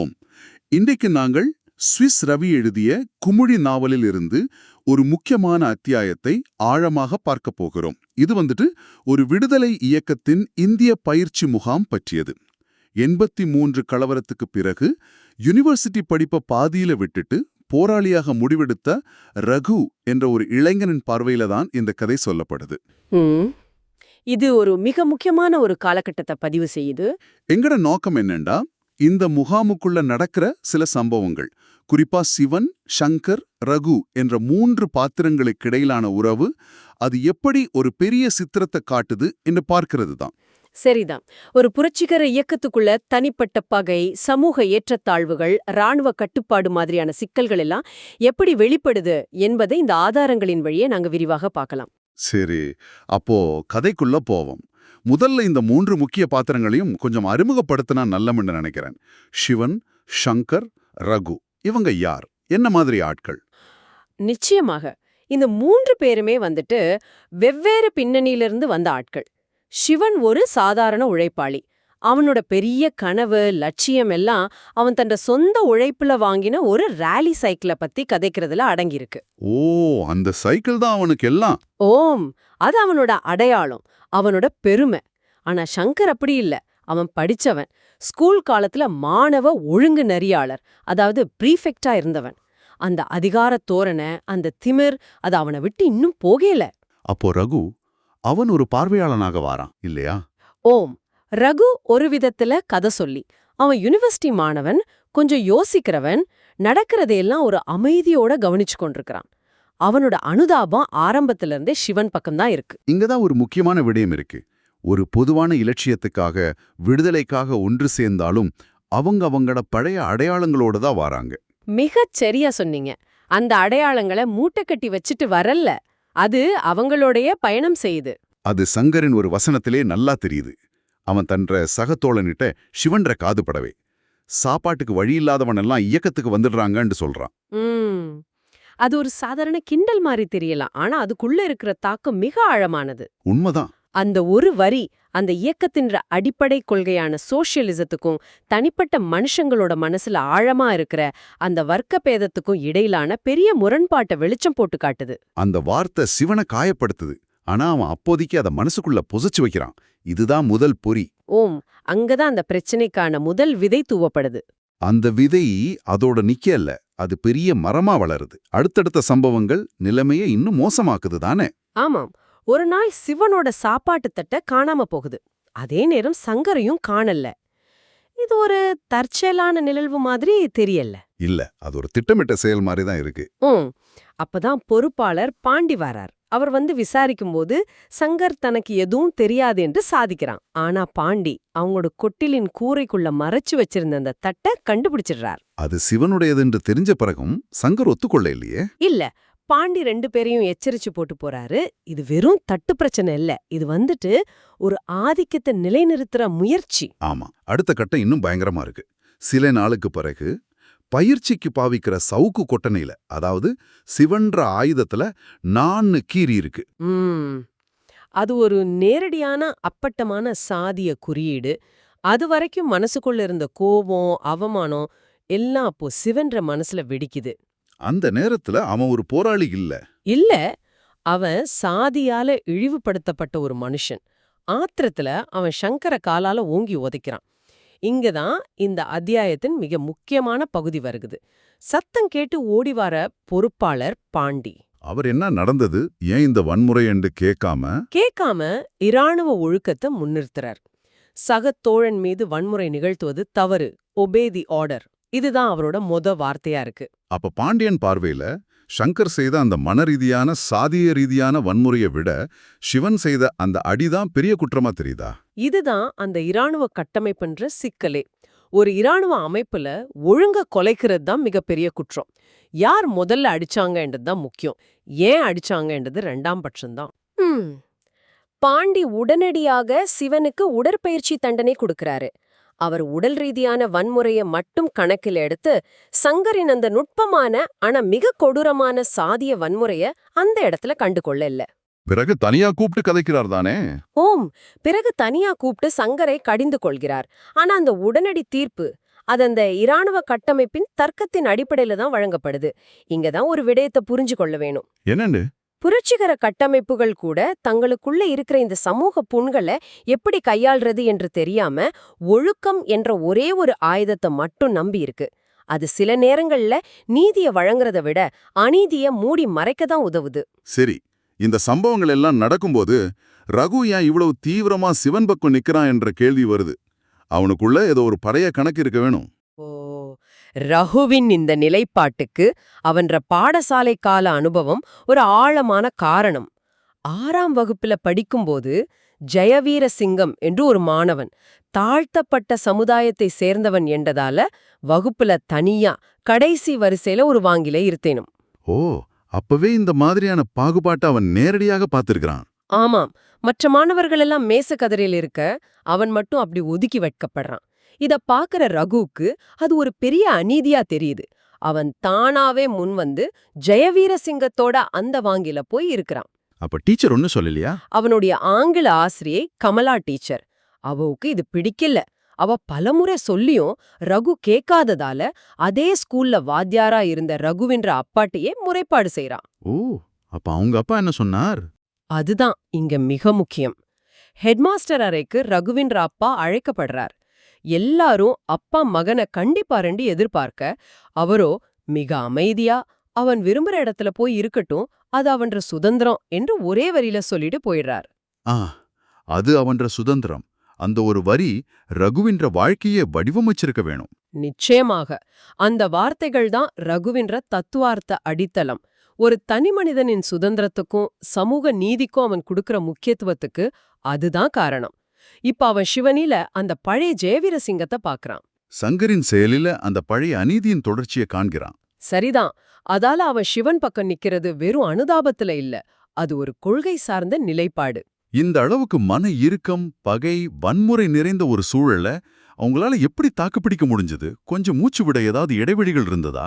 ஓம் இன்றைக்கு நாங்கள் ஸ்விஸ் ரவி எழுதிய குமுழி நாவலில் இருந்து ஒரு முக்கியமான அத்தியாயத்தை ஆழமாக பார்க்க போகிறோம். இது வந்துட்டு ஒரு விடுதலை இயக்கத்தின் இந்திய பயிற்சி முகாம் பற்றியது. எண்பத்தி மூன்று கலவரத்துக்கு பிறகு யுனிவர்சிட்டி படிப்பை பாதியில விட்டுட்டு போராளியாக முடிவெடுத்த ரகு என்ற ஒரு இளைஞனின் பார்வையில தான் இந்த கதை சொல்லப்படுது. இது ஒரு மிக முக்கியமான ஒரு காலகட்டத்தை பதிவு செய்யுது. எங்கட நோக்கம் என்னண்டா? இந்த முகாமுக்குள்ள நடக்கிற சில சம்பவங்கள். குறிப்பா சிவன் சங்கர் ரகு என்ற மூன்று பாத்திரங்களுக்கு இடையிலான உறவு அது எப்படி ஒரு பெரிய சித்திரத்தை காட்டுது என்று பார்க்கிறது தான். சரிதான். ஒரு புரட்சிகர இயக்கத்துக்குள்ள தனிப்பட்ட பகை சமூக ஏற்றத்தாழ்வுகள் ராணுவ கட்டுப்பாடு மாதிரியான சிக்கல்கள் எல்லாம் எப்படி வெளிப்படுது என்பதை இந்த ஆதாரங்களின் வழியே நாங்க விரிவாக பார்க்கலாம். சரி. அப்போ கதைக்குள்ள போவோம். முதல்ல இந்த மூன்று முக்கிய பாத்திரங்களையும் கொஞ்சம் அறிமுகப்படுத்தினா நல்லமென்று நினைக்கிறேன். சிவன் சங்கர் ரகு. இவங்க யார்? என்ன மாதிரி ஆட்கள்? நிச்சயமாக. இந்த மூன்று பேருமே வந்துட்டு வெவ்வேறு பின்னணியிலிருந்து வந்த ஆட்கள். சிவன் ஒரு சாதாரண உழைப்பாளி. அவனோட பெரிய கனவு லட்சியம் எல்லாம் அவன் தன்னோட சொந்த உழைப்புல வாங்கின ஒரு ராலி சைக்கிளை பத்தி கதைக்கிறதுல அடங்கியிருக்கு. ஓ அந்த சைக்கிள் தான் அவனுக்கு எல்லாம். ஓம் அது அவனோட அடையாளம் அவனோட பெருமை. ஆனா சங்கர் அப்படி இல்ல. அவன் படிச்சவன். ஸ்கூல் காலத்துல மாணவ ஒழுங்கு நெறியாளர் அதாவது ப்ரீஃபெக்டா இருந்தவன். அந்த அதிகார தோரணை அந்த திமிர் அது அவனை விட்டு இன்னும் போகல. அப்போ ரகு அவன் ஒரு பார்வையாளனாக வாரான் இல்லையா? ஓம். ரகு ஒரு விதத்துல கதை சொல்லி அவன் யுனிவர்சிட்டி மாணவன் கொஞ்சம் யோசிக்கிறவன் நடக்கிறதையெல்லாம் ஒரு அமைதியோட கவனிச்சு கொண்டிருக்கிறான் அவனோட அனுதாபம் ஆரம்பத்துல இருந்தே சிவன் பக்கம்தான் இருக்கு. இங்கதான் ஒரு முக்கியமான விடயம் இருக்கு. ஒரு பொதுவான இலட்சியத்துக்காக விடுதலைக்காக ஒன்று சேர்ந்தாலும் அவங்க அவங்களோட பழைய அடையாளங்களோட தான் வராங்க. மிகச் சரியா சொன்னீங்க. அந்த அடையாளங்களை மூட்டை கட்டி வச்சுட்டு வரல. அது அவங்களோடைய பயணம் செய்யுது. அது சங்கரின் ஒரு வசனத்திலே நல்லா தெரியுது. அவன் தன்ற சகத்தோழனிட்ட சிவன்ற காதுபடவே. சாப்பாட்டுக்கு வழி இல்லாதவனெல்லாம் இயக்கத்துக்கு வந்துடுறாங்கன்னு சொல்றான். அது ஒரு சாதாரண கிண்டல் மாதிரி தெரியலாம். ஆனா அதுக்குள்ள இருக்கிற தாக்கம் மிக ஆழமானது. உண்மைதான். அந்த ஒரு வரி அந்த இயக்கத்தின் அடிப்படை கொள்கையான சோஷியலிசத்துக்கும் தனிப்பட்ட மனுஷங்களோட மனசுல ஆழமா இருக்கிற அந்த வர்க்க பேதத்துக்கும் இடையிலான பெரிய முரண்பாட்டை வெளிச்சம் போட்டு காட்டுது. அந்த வார்த்தை சிவனை காயப்படுத்துது. ஆனா அவன் அப்போதைக்கு அதை மனசுக்குள்ள புதைச்சு வைக்கிறான். இதுதான் முதல் பொறி. ஓம் அங்கதான் அந்த பிரச்சனைக்கான முதல் விதை தூவப்படுது. அந்த விதை அதோட நிக்கல. அது பெரிய மரமா வளருது. அடுத்தடுத்த சம்பவங்கள் நிலைமையை இன்னும் மோசமாக்குது தானே? ஆமாம். ஒரு நாள் சிவனோட சாப்பாட்டு தட்டை காணாம போகுது. அதே நேரம் சங்கரையும் காணல. இது ஒரு தற்செயலான நிகழ்வு மாதிரி தெரியல. இல்ல அது ஒரு திட்டமிட்ட செயல் மாதிரி தான் இருக்கு. அப்பதான் பொறுப்பாளர் பாண்டி வரார். அவர் வந்து விசாரிக்கும்போது சங்கர் தனக்கு எதுவும் தெரியாது என்று சாதிக்கிறான். ஆனா பாண்டி அவங்களோட கொட்டிலின் கூரைக்குள்ள மறைச்சு வச்சிருந்த அந்த தட்டை கண்டுபிடிச்சிடுறார். அது சிவனுடையதென்று தெரிஞ்ச பிறகும் சங்கர் ஒத்துக்கொள்ள இல்லையே இல்ல. பாண்டி ரெண்டு பேரையும் எச்சரிச்சு போட்டு போறாரு. இது வெறும் தட்டு பிரச்சனை இல்ல. இது வந்துட்டு ஒரு ஆதிக்கத்தை நிலைநிறுத்துற முயற்சி. ஆமா. அடுத்த கட்டம் இன்னும் பயங்கரமா இருக்கு. சில நாளுக்கு பிறகு பயிற்சிக்கு பாவிக்கிற சவுக்கு கொட்டனையில அதாவது சிவன்ற ஆயுதத்துல நான்னு கீறி இருக்கு. அது ஒரு நேரடியான அப்பட்டமான சாதிய குறியீடு. அது வரைக்கும் மனசுக்குள்ள இருந்த கோபம் அவமானம் எல்லாம் அப்போ சிவன்ற மனசுல வெடிக்குது. அந்த நேரத்துல அவன் ஒரு போராளி இல்ல. இல்ல அவன் சாதியால இழிவுபடுத்தப்பட்ட ஒரு மனுஷன். ஆத்திரத்துல அவன் சங்கர காலால ஓங்கி உதைக்கிறான். இங்கதான் இந்த அத்தியாயத்தின் மிக முக்கியமான பகுதி வருகுது. சத்தம் கேட்டு ஓடி வர பொறுப்பாளர் பாண்டி. அவர் என்ன நடந்தது? ஏன் இந்த வன்முறை என்று கேட்காம? கேட்காம இராணுவ ஒழுக்கத்தை முன்னிறுத்துறார். சக தோழன் மீது வன்முறை நிகழ்த்துவது தவறு ஒபே தி ஆர்டர் இதுதான் அவரோட மொத வார்த்தையா இருக்கு. அப்ப பாண்டியன் பார்வையில சங்கர் செய்த அந்த மனரீதியான சாதிய ரீதியான வன்முறையை விட சிவன் செய்த அந்த அடிதான் பெரிய குற்றமா தெரியுதா? இதுதான் அந்த இராணுவ கட்டமைப்புன்ற சிக்கலே. ஒரு இராணுவ அமைப்புல ஒழுங்க கொலைக்கிறது தான் மிகப்பெரிய குற்றம். யார் முதல்ல அடிச்சாங்கன்றது தான் முக்கியம். ஏன் அடிச்சாங்கன்றது ரெண்டாம் பட்சம்தான். பாண்டி உடனடியாக சிவனுக்கு உடற்பயிற்சி தண்டனை கொடுக்கறாரு. அவர் உடல் ரீதியான வன்முறையை மட்டும் கணக்கில் எடுத்து சங்கரின் அந்த நுட்பமான ஆனா மிக கொடூரமான சாதிய வன்முறைய அந்த இடத்துல கண்டுகொள்ள இல்ல. பிறகு தனியா கூப்பிட்டு கதைக்கிறார் தானே? ஓம். பிறகு தனியா கூப்பிட்டு சங்கரை கடிந்து கொள்கிறார். ஆனா அந்த உடனடி தீர்ப்பு அது அந்த இராணுவ கட்டமைப்பின் தர்க்கத்தின் அடிப்படையில தான் வழங்கப்படுது. இங்க தான் ஒரு விடயத்தை புரிஞ்சு கொள்ள வேணும். என்னண்டு? புரட்சிகர கட்டமைப்புகள் கூட தங்களுக்குள்ள இருக்கிற இந்த சமூக புண்களை எப்படி கையாள்றது என்று தெரியாம ஒழுக்கம் என்ற ஒரே ஒரு ஆயுதத்தை மட்டும் நம்பி இருக்கு. அது சில நேரங்கள்ல நீதிய வழங்குறத விட அநீதிய மூடி மறைக்க தான் உதவுது. சரி. இந்த சம்பவங்கள் எல்லாம் நடக்கும்போது ரகு ஏன் இவ்வளவு தீவிரமா சிவன் பக்கம் நிக்கிறான் என்ற கேள்வி வருது. அவனுக்குள்ள ஏதோ ஒரு பழைய கணக்கு இருக்க வேணும். ஓ ரகுவின் இந்த நிலைப்பாட்டுக்கு அவன்ற பாடசாலை கால அனுபவம் ஒரு ஆழமான காரணம். ஆறாம் வகுப்புல படிக்கும்போது ஜெயவீர சிங்கம் என்று ஒரு மாணவன் தாழ்த்தப்பட்ட சமுதாயத்தை சேர்ந்தவன் என்றதால வகுப்புல தனியா கடைசி வரிசையில ஒரு வாங்கில இருத்தேனும். ஓ அப்பவே இந்த மாதிரியான பாகுபாட்டை அவன் நேரடியாக பார்த்திருக்கிறான். ஆமாம். மற்ற மாணவர்கள் எல்லாம் மேச கதிரையில் இருக்க அவன் மட்டும் அப்படி ஒதுக்கி வைக்கப்படுறான். இத பாக்குற ரகுவுக்கு அது ஒரு பெரிய அநீதியா தெரியுது. அவன் தானாவே முன் வந்து ஜெயவீர சிங்கத்தோட அந்த வாங்கில போய் இருக்கிறான். அப்ப டீச்சர் ஒன்னும் சொல்லலையா? அவனுடைய ஆங்கில ஆசிரியை கமலா டீச்சர். அவவுக்கு இது பிடிக்கல. அவ பலமுறை சொல்லியும் ரகு கேட்காததால அதே ஸ்கூல்ல வாத்தியாரா இருந்த ரகுவின்ற அப்பாட்டியே முறைப்பாடு செய்றான். ஓ அப்ப அவங்க அப்பா என்ன சொன்னார்? அதுதான் இங்க மிக முக்கியம். ஹெட்மாஸ்டர் அறைக்கு ரகுவின்ற அப்பா அழைக்கப்படுறார். எல்லாரும் அப்பா மகனை கண்டிப்பாரண்டி எதிர்பார்க்க அவரோ மிக அமைதியா அவன் விரும்புற இடத்துல போய் இருக்கட்டும் அது அவன்ற சுதந்திரம் என்று ஒரே வரியில சொல்லிட்டு போயிடுறார். ஆ அது அவன்ற சுதந்திரம். அந்த ஒரு வரி ரகுவின்ற வாழ்க்கையே வடிவமைச்சிருக்க வேணும். நிச்சயமாக. அந்த வார்த்தைகள் தான் ரகுவின்ற தத்துவார்த்த அடித்தளம். ஒரு தனிமனிதனின் சுதந்திரத்துக்கும் சமூக நீதிக்கும் அவன் கொடுக்கிற முக்கியத்துவத்துக்கு அதுதான் காரணம். இப்ப அவன் சிவனில அந்த பழைய ஜெயவீர சிங்கத்தை பாக்குறான். சங்கரின் செயலில அந்த பழைய அநீதியின் தொடர்ச்சியை காண்கிறான். சரிதான். அதால அவன் சிவன் பக்கம் நிக்கிறது வெறும் அனுதாபத்துல இல்ல. அது ஒரு கொள்கை சார்ந்த நிலைப்பாடு. இந்த அளவுக்கு மன இறுக்கம் பகை வன்முறை நிறைந்த ஒரு சூழல்ல அவங்களால எப்படி தாக்குப்பிடிக்க முடிஞ்சது? கொஞ்சம் மூச்சு விட ஏதாவது இடைவெளிகள் இருந்ததா?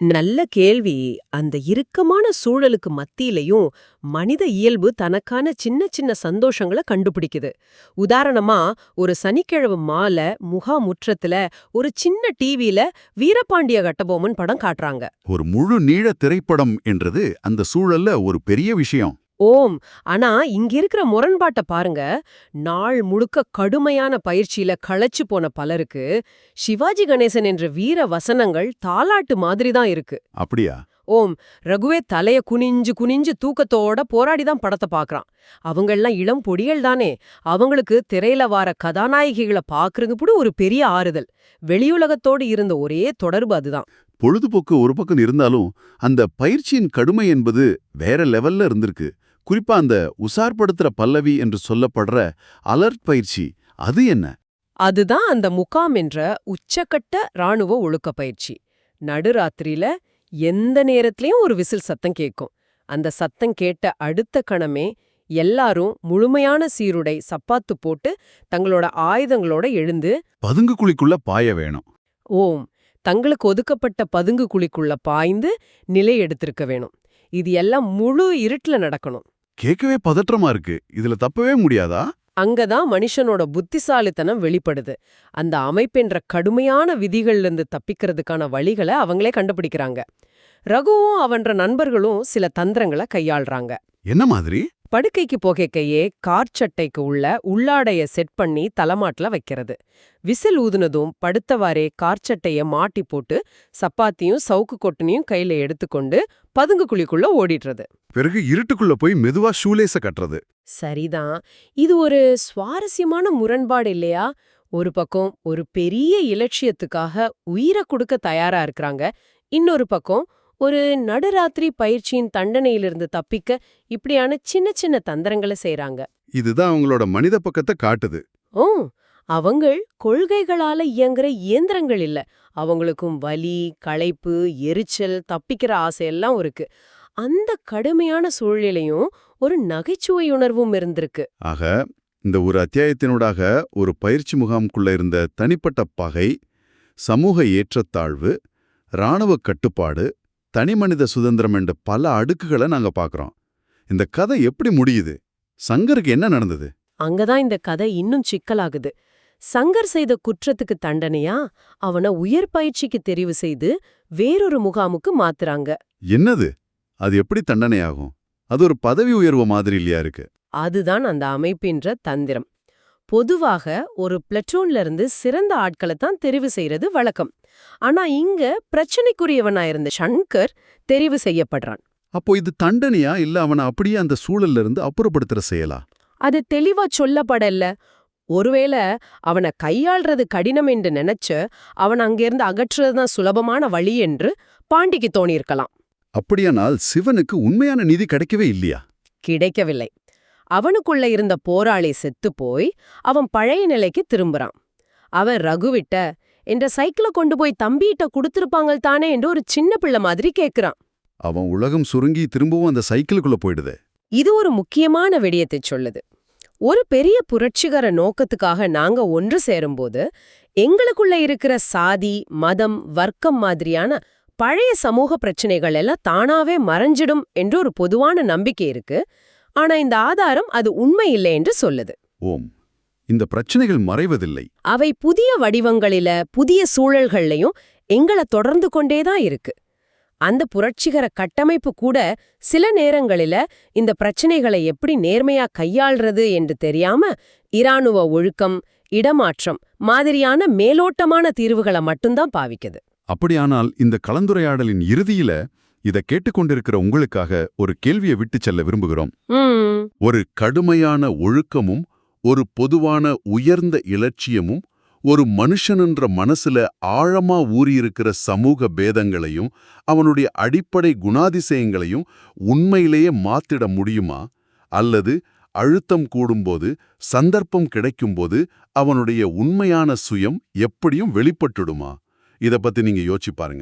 நல்ல கேள்வி. அந்த இறுக்கமான சூழலுக்கு மத்தியிலையும் மனித இயல்பு தனக்கான சின்ன சின்ன சந்தோஷங்களை கண்டுபிடிக்குது. உதாரணமா ஒரு சனிக்கிழமை மாலை முகாமுற்றத்துல ஒரு சின்ன டிவில வீரபாண்டிய கட்டபொம்மன் படம் காட்டுறாங்க. ஒரு முழு நீள திரைப்படம் என்றது அந்த சூழல்ல ஒரு பெரிய விஷயம். ஓம் ஆனா இங்க இருக்கிற முரண்பாட்டை பாருங்க. நாள் முழுக்க கடுமையான பயிற்சியில களைச்சு போன பலருக்கு சிவாஜி கணேசன் என்ற வீர வசனங்கள் தாலாட்டு மாதிரி தான் இருக்கு. அப்படியா? ஓம் ரகுவே தலைய குனிஞ்சு குனிஞ்சு தூக்கத்தோட போராடி தான் படத்தை பார்க்கறான் அவங்கெல்லாம் இளம் பொடிகள் தானே. அவங்களுக்கு திரையில வார கதாநாயகிகளை பார்க்கறது கூட ஒரு பெரிய ஆறுதல். வெளியுலகத்தோடு இருந்த ஒரே தொடர்பு அதுதான். பொழுதுபோக்கு ஒரு பக்கம் இருந்தாலும் அந்த பயிற்சியின் கடுமை என்பது வேற லெவல்ல இருந்திருக்கு. குறிப்பா அந்த உசார்படுத்துற பல்லவி என்று சொல்லப்படுற அலர்ட் பயிற்சி அது என்ன? அதுதான் அந்த முகாம் என்ற உச்சக்கட்ட ராணுவ ஒழுக்க பயிற்சி. நடுராத்திரியில எந்த நேரத்திலயும் ஒரு விசில் சத்தம் கேட்கும். அந்த சத்தம் கேட்ட அடுத்த கணமே எல்லாரும் முழுமையான சீருடை சப்பாத்து போட்டு தங்களோட ஆயுதங்களோட எழுந்து பதுங்கு குழிக்குள்ள பாய வேணும். ஓம் தங்களுக்கு ஒதுக்கப்பட்ட பதுங்கு குழிக்குள்ள பாய்ந்து நிலை எடுத்திருக்க வேணும். இது எல்லாம் முழு இருட்டுல நடக்கணும். கேட்கவே பதற்றமா இருக்கு. இதுல தப்பவே முடியாதா? அங்கதான் மனுஷனோட புத்திசாலித்தனம் வெளிப்படுது. அந்த அமைப்பென்ற கடுமையான விதிகள்ல இருந்து தப்பிக்கிறதுக்கான வழிகளை அவங்களே கண்டுபிடிக்கிறாங்க. ரகுவும் அவன்ற நண்பர்களும் சில தந்திரங்களை கையாள்றாங்க. என்ன மாதிரி? படுக்கைக்கு போகைக்கையே கார் சட்டைக்கு உள்ள உள்ளாடைய செட் பண்ணி தலைமாட்டுல வைக்கிறது. விசில் ஊதுனதும் படுத்தவாறே கார் சட்டைய மாட்டி போட்டு சப்பாத்தியும் சவுக்கு கொட்டனையும் கையில எடுத்துக்கொண்டு பதுங்கு குழிக்குள்ள ஓடிடுறது. பிறகு இருட்டுக்குள்ள போய் மெதுவா ஷூலேஸ கட்டுறது. சரிதான். இது ஒரு சுவாரஸ்யமான முரண்பாடு இல்லையா? ஒரு பக்கம் ஒரு பெரிய இலட்சியத்துக்காக உயிரை கொடுக்க தயாரா இருக்கிறாங்க. இன்னொரு பக்கம் ஒரு நடுராத்திரி பயிற்சியின் தண்டனையிலிருந்து தப்பிக்க இப்படியான சின்ன சின்ன தந்திரங்களை செய்றாங்க. இதுதான் அவங்களோட மனித பக்கத்தை காட்டுது. ஓ அவங்கள் கொள்கைகளால இயங்குற இயந்திரங்கள் இல்ல. அவங்களுக்கும் வலி களைப்பு எரிச்சல் தப்பிக்கிற ஆசையெல்லாம் இருக்கு. அந்த கடுமையான சூழ்நிலையும் ஒரு நகைச்சுவை உணர்வும் இருந்திருக்கு. ஆக இந்த ஒரு அத்தியாயத்தினூடாக ஒரு பயிற்சி முகாமுக்குள்ள இருந்த தனிப்பட்ட பகை சமூக ஏற்றத்தாழ்வு இராணுவ கட்டுப்பாடு தனிமனித சுதந்திரம் என்ற பல அடுக்குகளை நாங்க பார்க்கறோம் இந்த கதை எப்படி முடியுது? சங்கருக்கு என்ன நடந்தது? அங்கதான் இந்த கதை இன்னும் சிக்கலாகுது. சங்கர் செய்த குற்றத்துக்கு தண்டனையா? அவன உயர் பயிற்சிக்கு தெரிவு செய்து வேறொரு முகாமுக்கு மாத்துறாங்க. என்னது? அது எப்படி தண்டனையாகும்? அது ஒரு பதவி உயர்வு மாதிரி இல்லையா இருக்கு? அதுதான் அந்த அமைப்பின்ற தந்திரம். பொதுவாக ஒரு பிளட்டூன்ல இருந்து சிறந்த ஆட்களை தான் தெரிவு செய்யறது வழக்கம். ஆனா இங்க பிரச்சனைக்குரியவனா இருந்த சங்கர் தெரிவு செய்யப்படுறான். அப்போ இது தண்டனையா? இல்ல அவனை அப்படியே அந்த சூழல்ல இருந்து அப்புறப்படுத்துற செயலா? அது தெளிவா சொல்லப்படல. ஒருவேளை அவனை கையாள்றது கடினம் என்று நினைச்சு அவன் அங்கிருந்து அகற்றுறதுதான் சுலபமான வழி என்று பாண்டிக்கு தோணியிருக்கலாம். அப்படியானால் சிவனுக்கு உண்மையான நீதி கிடைக்கவே இல்லையா? கிடைக்கவில்லை. அவனுக்குள்ள இருந்த போராளி செத்து போய் அவன் பழைய நிலைக்கு திரும்புறான். அவன் ரகுவிட்ட என்ற சைக்கிளை கொண்டு போய் தம்பிகிட்ட கொடுத்திருப்பாங்க தானே? என்று ஒரு சின்ன பிள்ளை மாதிரி கேக்குறான். அவன் உலகம் சுருங்கி திரும்பவும் அந்த சைக்கிளுக்குள்ள போயிடுதே. இது ஒரு முக்கியமான விடயத்தை சொல்லுது. ஒரு பெரிய புரட்சிகர நோக்கத்துக்காக நாங்க ஒன்று சேரும்போது எங்களுக்குள்ள இருக்கிற சாதி மதம் வர்க்கம் மாதிரியான பழைய சமூக பிரச்சனைகள் எல்லாம் தானாவே மறைஞ்சிடும் என்று ஒரு பொதுவான நம்பிக்கை இருக்கு. ஆனா இந்த ஆதாரம் அது உண்மை இல்லை என்று சொல்லுது. ஓம். இந்த பிரச்சனைகள் மறைவதில்லை. அவை புதிய வடிவங்களில புதிய சூழல்கள்லயும் எங்கள தொடர்ந்து கொண்டேதான் இருக்கு. அந்த புரட்சிகர கட்டமைப்பு கூட சில நேரங்களில இந்த பிரச்சனைகளை எப்படி நேர்மையா கையாள்றது என்று தெரியாம இராணுவ ஒழுக்கம் இடமாற்றம் மாதிரியான மேலோட்டமான தீர்வுகளை மட்டும்தான் பாவிக்குது. அப்படியானால் இந்த கலந்துரையாடலின் இறுதியில இத கேட்டுக்கொண்டிருக்கிற உங்களுக்காக ஒரு கேள்வியை விட்டுச் செல்ல விரும்புகிறோம். ஒரு கடுமையான ஒழுக்கமும் ஒரு பொதுவான உயர்ந்த இலட்சியமும் ஒரு மனுஷனென்ற மனசுல ஆழமா ஊறியிருக்கிற சமூக பேதங்களையும் அவனுடைய அடிப்படை குணாதிசயங்களையும் உண்மையிலேயே மாத்திட முடியுமா? அல்லது அழுத்தம் கூடும்போது சந்தர்ப்பம் கிடைக்கும்போது அவனுடைய உண்மையான சுயம் எப்படியும் வெளிப்பட்டுடுமா? இத பத்தி நீங்க யோசிச்சு பாருங்க.